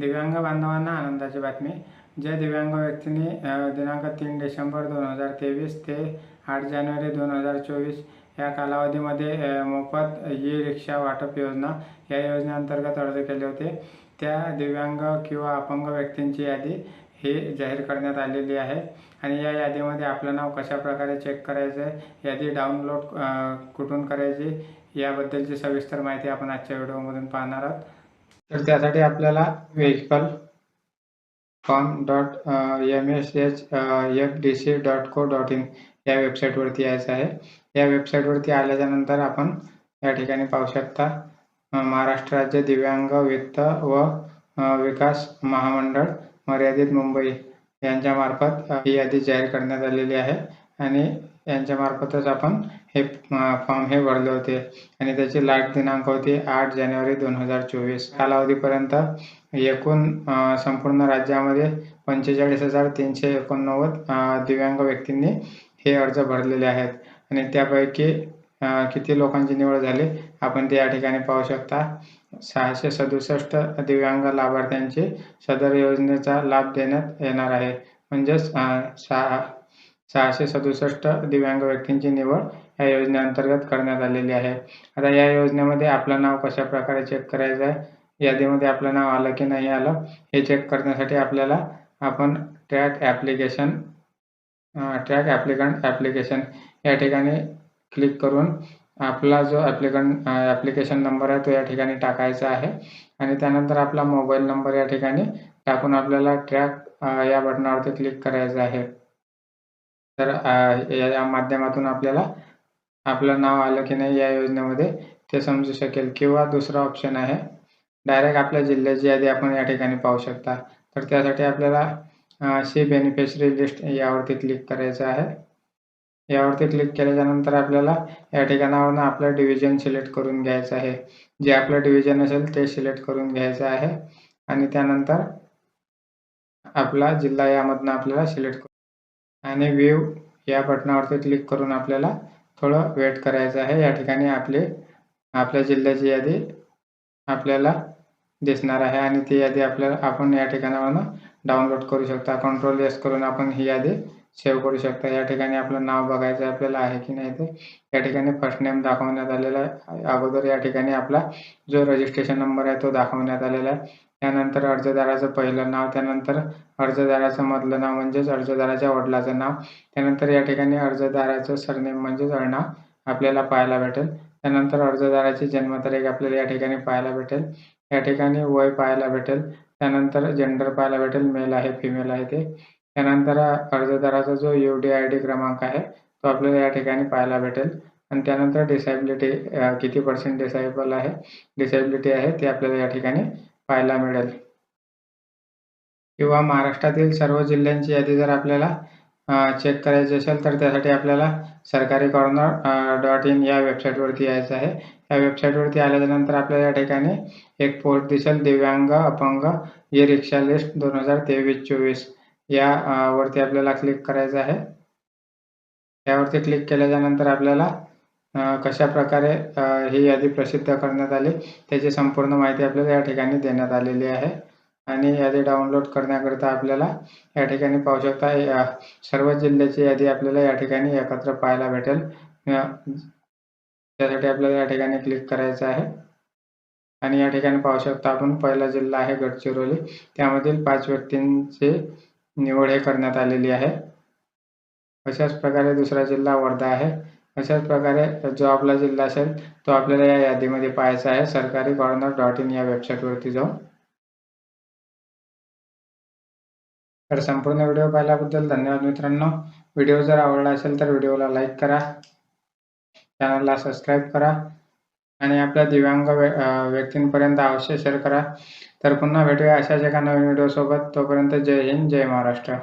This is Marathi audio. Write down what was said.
दिव्यांग बांधवांना आनंदाची बातमी. ज्या दिव्यांग व्यक्तींनी दिनांक तीन डिसेंबर दोन हजार तेवीस ते आठ जानेवारी दोन हजार चोवीस या कालावधीमध्ये मोफत ई रिक्षा वाटप योजना या योजनेअंतर्गत अर्ज केले होते. त्या दिव्यांग किंवा अपंग व्यक्तींची यादी ही जाहीर करण्यात आलेली आहे आणि या यादीमध्ये आपलं नाव कशा प्रकारे चेक करायचं आहे यादी डाउनलोड कुठून करायची याबद्दलची सविस्तर माहिती आपण आजच्या व्हिडिओमधून पाहणार आहोत. तर त्यासाठी आपल्याला vehicle form dot M S H F D C dot co dot in या वेबसाईटवरती यायचं आहे. या वेबसाईटवरती आल्याच्यानंतर आपण या ठिकाणी पाहू शकता महाराष्ट्र राज्य दिव्यांग वित्त व विकास महामंडळ मर्यादित मुंबई यांच्यामार्फत ही यादी जाहीर करण्यात आलेली आहे. आणि यांच्यामार्फतच आपण हे फॉर्म हे भरले होते. आणि त्याची लाट दिनांक होती आठ जानेवारी दोन हजार चोवीस. कालावधीपर्यंत एकूण संपूर्ण राज्यामध्ये पंचेचाळीस हजार तीनशे एकोणनव्वद दिव्यांग व्यक्तींनी हे अर्ज भरलेले आहेत. आणि त्यापैकी किती लोकांची निवड झाली आपण ते या ठिकाणी पाहू शकता. सहाशे सदुसष्ट दिव्यांग लाभार्थ्यांची सदर योजनेचा लाभ देण्यात येणार आहे. म्हणजेच सहा सहाशे सदुसष्ट दिव्यांग व्यक्तींची निवड या योजनेअंतर्गत करण्यात आलेली आहे. आता या योजनेमध्ये आपलं नाव कशा प्रकारे चेक करायचं आहे? यादीमध्ये आपलं नाव आलं की नाही आलं हे चेक करण्यासाठी आपल्याला आपण track application track applicant application या ठिकाणी क्लिक करून आपला जो ॲप्लिकंट ॲप्लिकेशन नंबर आहे तो या ठिकाणी टाकायचा आहे. आणि त्यानंतर आपला मोबाईल नंबर या ठिकाणी टाकून आपल्याला ट्रॅक या बटनावरती क्लिक करायचं आहे. तर या माध्यमातून आपल्याला आपलं नाव आलं की नाही या योजनेमध्ये ते समजू शकेल. किंवा दुसरा ऑप्शन आहे डायरेक्ट आपल्या जिल्ह्याची यादी आपण या ठिकाणी पाहू शकता. तर त्यासाठी आपल्याला सी बेनिफिशरी लिस्ट यावरती क्लिक करायचं आहे. यावरती क्लिक केल्याच्यानंतर आपल्याला या ठिकाणावरून आपलं डिव्हिजन सिलेक्ट करून घ्यायचं आहे. जे आपलं डिव्हिजन असेल ते सिलेक्ट करून घ्यायचं आहे. आणि त्यानंतर आपला जिल्हा यामधनं आपल्याला सिलेक्ट आणि व्ह्यू या बटनावरती क्लिक करून आपल्याला थोडं वेट करायचं आहे. या ठिकाणी आपले आपल्या जिल्ह्याची यादी आपल्याला दिसणार आहे. आणि ती यादी आपल्याला आपण या ठिकाणावरून डाउनलोड करू शकता. कंट्रोल एस करून आपण ही यादी सेव्ह करू शकता. या ठिकाणी आपलं नाव बघायचं आहे आपल्याला आहे की नाही ते. या ठिकाणी फर्स्ट नेम दाखवण्यात आलेला आहे. अगोदर या ठिकाणी आपला जो रजिस्ट्रेशन नंबर आहे तो दाखवण्यात आलेला आहे. त्यानंतर अर्जदाराचं पहिलं नाव त्यानंतर अर्जदाराचं मधलं नाव म्हणजेच अर्जदाराच्या वडिलाचं नाव. त्यानंतर या ठिकाणी अर्जदाराचं सरनेम म्हणजेच अडनाव आपल्याला पाहायला भेटेल. त्यानंतर अर्जदाराची जन्मतारीख आपल्याला या ठिकाणी पाहायला भेटेल. या ठिकाणी वय पाहायला भेटेल. त्यानंतर जेंडर पाहायला भेटेल. मेल आहे फिमेल आहे ते. त्यानंतर अर्जदाराचा जो यू डी आय डी क्रमांक आहे तो आपल्याला या ठिकाणी पाहायला भेटेल. आणि त्यानंतर डिसॅबिलिटी किती पर्सेंट डिसेबल आहे डिसेबिलिटी आहे ते आपल्याला या ठिकाणी पाहायला मिळेल. किंवा महाराष्ट्रातील सर्व जिल्ह्यांची यादी जर आपल्याला चेक करायचे असेल तर त्यासाठी आपल्याला सरकारी कॉर्नर डॉट इन या वेबसाईटवरती यायचं आहे. या वेबसाईटवरती आल्याच्यानंतर आपल्याला या ठिकाणी एक पोस्ट दिसेल दिव्यांग अपंग ई रिक्षा लिस्ट दोन हजार तेवीस चोवीस. या वरती आपल्याला क्लिक करायचं आहे. यावरती क्लिक केल्याच्यानंतर आपल्याला कशा प्रकारे ही यादी प्रसिद्ध करण्यात आली त्याची संपूर्ण माहिती आपल्याला या ठिकाणी देण्यात आलेली आहे. आणि यादी डाउनलोड करण्याकरिता आपल्याला या ठिकाणी पाहू शकता या सर्व जिल्ह्याची यादी आपल्याला या ठिकाणी एकत्र पाहायला भेटेल. त्यासाठी आपल्याला या ठिकाणी क्लिक करायचं आहे. आणि या ठिकाणी पाहू शकता आपण पहिला जिल्हा आहे गडचिरोली. त्यामधील पाच व्यक्तींची निवड हे करण्यात आलेली आहे. अशाच प्रकारे दुसरा जिल्हा वर्धा आहे. अशाच प्रकारे जो आपला जिल्हा असेल तो आपल्याला या यादीमध्ये पाहायचा आहे. सरकारी कॉर्नर डॉट इन या वेबसाईटवरती जाऊन. तर संपूर्ण व्हिडिओ पाहिल्याबद्दल धन्यवाद मित्रांनो. व्हिडिओ जर आवडला असेल तर व्हिडिओला लाईक करा. चॅनलला सबस्क्राईब करा. आणि आपल्या दिव्यांग व्य व्यक्तींपर्यंत अवश्य शेअर करा. तर पुन्हा भेटूया अशाच एका नवीन व्हिडिओसोबत. तोपर्यंत जय हिंद जय महाराष्ट्र.